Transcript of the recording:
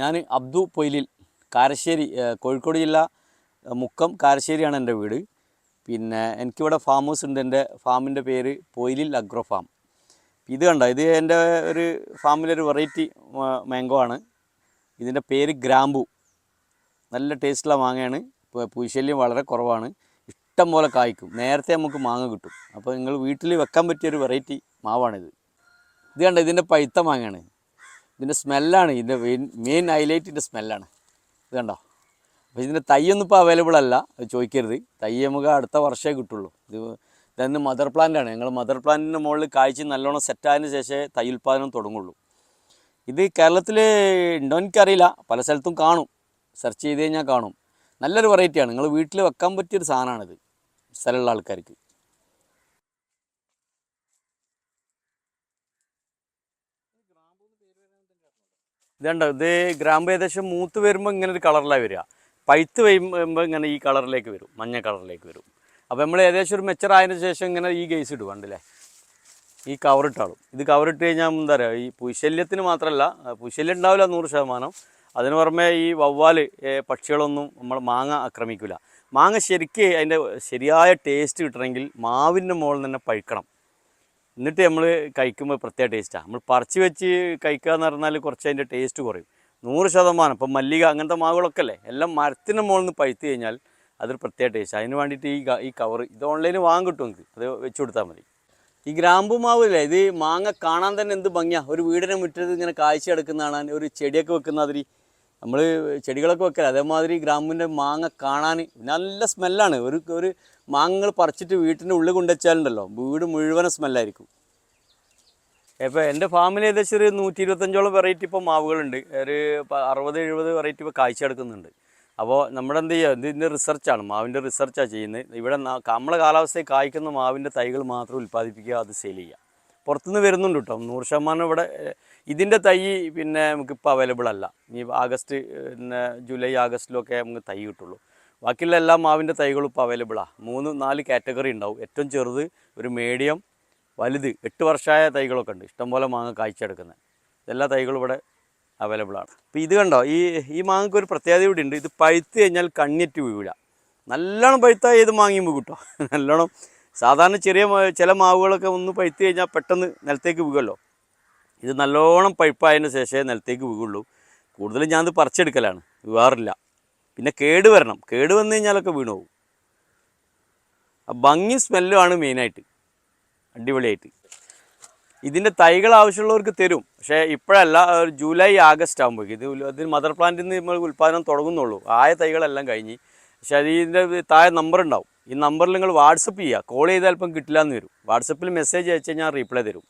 ഞാൻ അബ്ദു പൊയിലിൽ കാരശ്ശേരി കോഴിക്കോട് ജില്ല മുക്കം കാരശ്ശേരിയാണ് എന്റെ വീട്. പിന്നെ എനിക്കിവിടെ ഫാം ഹൗസ് ഉണ്ട്. എന്റെ ഫാമിന്റെ പേര് പൊയിലിൽ അഗ്രോ ഫാം ഇത് കണ്ട? ഇത് എന്റെ ഒരു ഫാമിലൊരു വെറൈറ്റി മാംഗോ ആണ്. ഇതിന്റെ പേര് ഗ്രാമ്പു. നല്ല ടേസ്റ്റുള്ള മാങ്ങയാണ്. പൂശല്യം വളരെ കുറവാണ്. ഇഷ്ടം പോലെ കായ്ക്കും. നേരത്തെ നമുക്ക് മാങ്ങ കിട്ടും. അപ്പോൾ നിങ്ങൾ വീട്ടിൽ വെക്കാൻ പറ്റിയൊരു വെറൈറ്റി മാവാണിത്. ഇത് കണ്ട? ഇതിന്റെ പഴുത്ത മാങ്ങയാണ്. ഇതിന്റെ സ്മെല്ലാണ്. ഇതിന്റെ മെയിൻ ഹൈലൈറ്റ് ഇതിന്റെ സ്മെല്ലാണ്. ഇത് കണ്ടോ? അപ്പോൾ ഇതിന്റെ തയ്യൊന്നും ഇപ്പോൾ അവൈലബിൾ അല്ല. ചോദിക്കരുത്. തൈ നമുക്ക് അടുത്ത വർഷമേ കിട്ടുള്ളൂ. ഇത് ഇതെന്ന് മദർ പ്ലാന്റാണ് ഞങ്ങൾ മദർ പ്ലാന്റിന്റെ മുകളിൽ കാഴ്ച നല്ലോണം സെറ്റായതിന് ശേഷമേ തൈ ഉൽപ്പാദനം തുടങ്ങുള്ളൂ. ഇത് കേരളത്തിൽ ഉണ്ടോ എനിക്കറിയില്ല. പല സ്ഥലത്തും കാണും. സെർച്ച് ചെയ്ത് കഴിഞ്ഞാൽ കാണും. നല്ലൊരു വെറൈറ്റിയാണ് നിങ്ങൾ വീട്ടിൽ വെക്കാൻ പറ്റിയൊരു സാധനമാണിത് സ്ഥലമുള്ള ആൾക്കാർക്ക്. ഇതുണ്ടോ? ഇത് ഗ്രാമ്പ് ഏകദേശം മൂത്ത് വരുമ്പോൾ ഇങ്ങനെ ഒരു കളറിലാണ് വരിക. പഴുത്ത് വരുമ്പോൾ ഇങ്ങനെ ഈ കളറിലേക്ക് വരും മഞ്ഞ കളറിലേക്ക് വരും. അപ്പോൾ നമ്മൾ ഏകദേശം ഒരു മെച്ചർ ആയതിനു ശേഷം ഇങ്ങനെ ഈ ഗെയ്സ് ഇടും കണ്ടില്ലേ? ഈ കവറിട്ടാളും ഇത് കവറിട്ട് കഴിഞ്ഞാൽ എന്താ പറയുക ഈ പുശല്യത്തിന് മാത്രമല്ല പുശല്യം ഉണ്ടാവില്ല നൂറ് ശതമാനം. അതിന് പുറമെ ഈ വവ്വാൽ പക്ഷികളൊന്നും നമ്മൾ മാങ്ങ ആക്രമിക്കില്ല മാങ്ങ ശരിക്ക് അതിന്റെ ശരിയായ ടേസ്റ്റ് കിട്ടണമെങ്കിൽ മാവിന്റെ മുകളിൽ തന്നെ പഴുക്കണം. എന്നിട്ട് നമ്മൾ കഴിക്കുമ്പോൾ പ്രത്യേക ടേസ്റ്റാണ് നമ്മൾ പറിച്ച് വെച്ച് കഴിക്കുക എന്ന് പറഞ്ഞാൽ കുറച്ച് അതിന്റെ ടേസ്റ്റ് കുറയും. നൂറ് ശതമാനം. ഇപ്പം മല്ലിക അങ്ങനത്തെ മാവുകളൊക്കെ അല്ലേ? എല്ലാം മരത്തിന്റെ മുകളിൽ നിന്ന് പഴുത്ത് കഴിഞ്ഞാൽ അതൊരു പ്രത്യേക ടേസ്റ്റ് അതിന് വേണ്ടിയിട്ട് ഈ ഈ കവർ ഇത് ഓൺലൈനിൽ വാങ്ങാൻ കിട്ടും നിങ്ങൾക്ക് അത് വെച്ച് കൊടുത്താൽ മതി. ഈ ഗ്രാമ്പു മാവില്ലേ ഇത് മാങ്ങ കാണാൻ തന്നെ എന്ത് ഭംഗിയാണ് ഒരു വീടിനെ മുറ്റത്ത് ഇങ്ങനെ കാഴ്ച എടുക്കുന്നതാണ് ഒരു ചെടിയൊക്കെ വെക്കുന്ന മാതിരി നമ്മൾ ചെടികളൊക്കെ വെക്കല. അതേമാതിരി ഗ്രാമ്പിന്റെ മാങ്ങ കാണാൻ നല്ല സ്മെല്ലാണ്. ഒരു ഒരു മാങ്ങകൾ പറിച്ചിട്ട് വീട്ടിന്റെ ഉള്ളിൽ കൊണ്ടുവച്ചാലുണ്ടല്ലോ. വീട് മുഴുവൻ സ്മെല്ലായിരിക്കും. ഇപ്പോൾ എന്റെ ഫാമിൽ ഏകദേശം ഒരു നൂറ്റി ഇരുപത്തഞ്ചോളം വെറൈറ്റി ഇപ്പോൾ മാവുകളുണ്ട്. ഒരു അറുപത് എഴുപത് വെറൈറ്റി ഇപ്പോൾ കാഴ്ച എടുക്കുന്നുണ്ട് അപ്പോൾ നമ്മുടെ എന്ത് ചെയ്യുക ഇതിന്റെ റിസർച്ചാണ് മാവിന്റെ റിസർച്ചാണ് ചെയ്യുന്നത്. ഇവിടെ നമ്മളെ കാലാവസ്ഥയിൽ കായ്ക്കുന്ന മാവിന്റെ തൈകൾ മാത്രം ഉൽപ്പാദിപ്പിക്കുക അത് സെയിൽ ചെയ്യുക. പുറത്തുനിന്ന് വരുന്നുണ്ട് കേട്ടോ നൂറ് ശതമാനം ഇവിടെ ഇതിന്റെ തൈ പിന്നെ നമുക്കിപ്പോൾ അവൈലബിൾ അല്ല. ഇനി ആഗസ്റ്റ് പിന്നെ ജൂലൈ ആഗസ്റ്റിലൊക്കെ നമുക്ക് തൈ കിട്ടുള്ളൂ. ബാക്കിയുള്ള എല്ലാ മാവിന്റെ തൈകളും ഇപ്പോൾ അവൈലബിളാണ് മൂന്ന് നാല് കാറ്റഗറി ഉണ്ടാവും. ഏറ്റവും ചെറുത് ഒരു മീഡിയം വലുത് എട്ട് വർഷമായ തൈകളൊക്കെ ഉണ്ട്. ഇഷ്ടംപോലെ മാങ്ങ കായ്ച്ചെടുക്കുന്നത്. എല്ലാ തൈകളും ഇവിടെ അവൈലബിൾ ആണ്. അപ്പോൾ ഇത് കണ്ടോ? ഈ ഈ മാങ്ങയ്ക്ക് ഒരു പ്രത്യേകത ഇവിടെ ഉണ്ട്. ഇത് പഴുത്ത് കഴിഞ്ഞാൽ കണ്ണിറ്റ് വീഴ. നല്ലോണം പഴുത്താൽ ഏത് മാങ്ങയും കിട്ടും നല്ലോണം സാധാരണ ചെറിയ ചില മാവുകളൊക്കെ ഒന്ന് പഴുത്ത് കഴിഞ്ഞാൽ പെട്ടെന്ന് നിലത്തേക്ക് വീകുമല്ലോ ഇത് നല്ലോണം പഴുപ്പായതിന് ശേഷമേ നിലത്തേക്ക് വീകുള്ളൂ കൂടുതലും ഞാനത് പറിച്ചെടുക്കലാണ് വീവാറില്ല പിന്നെ കേട് വരണം. കേട് വന്നു കഴിഞ്ഞാലൊക്കെ വീണു പോകും. ഭംഗി സ്മെല്ലുമാണ് മെയിനായിട്ട്. അടിപൊളിയായിട്ട്. ഇതിന്റെ തൈകൾ ആവശ്യമുള്ളവർക്ക് തരും. പക്ഷേ ഇപ്പോഴല്ല ജൂലൈ ആഗസ്റ്റ് ആകുമ്പോഴേക്കും ഇത് ഇതിന് മദർ പ്ലാന്റിൽ നിന്ന് നമ്മൾ ഉൽപ്പാദനം തുടങ്ങുന്നുള്ളൂ. ആയ തൈകളെല്ലാം കഴിഞ്ഞ്. പക്ഷേ അതിന്റെ താഴെ നമ്പർ ഉണ്ടാവും. ഈ നമ്പറിൽ നിങ്ങൾ വാട്സപ്പ് ചെയ്യുക. കോൾ ചെയ്താൽ ഇപ്പം കിട്ടില്ല എന്ന് വരും. വാട്സപ്പിൽ മെസ്സേജ് അയച്ചു കഴിഞ്ഞാൽ റീപ്ലൈ തരും.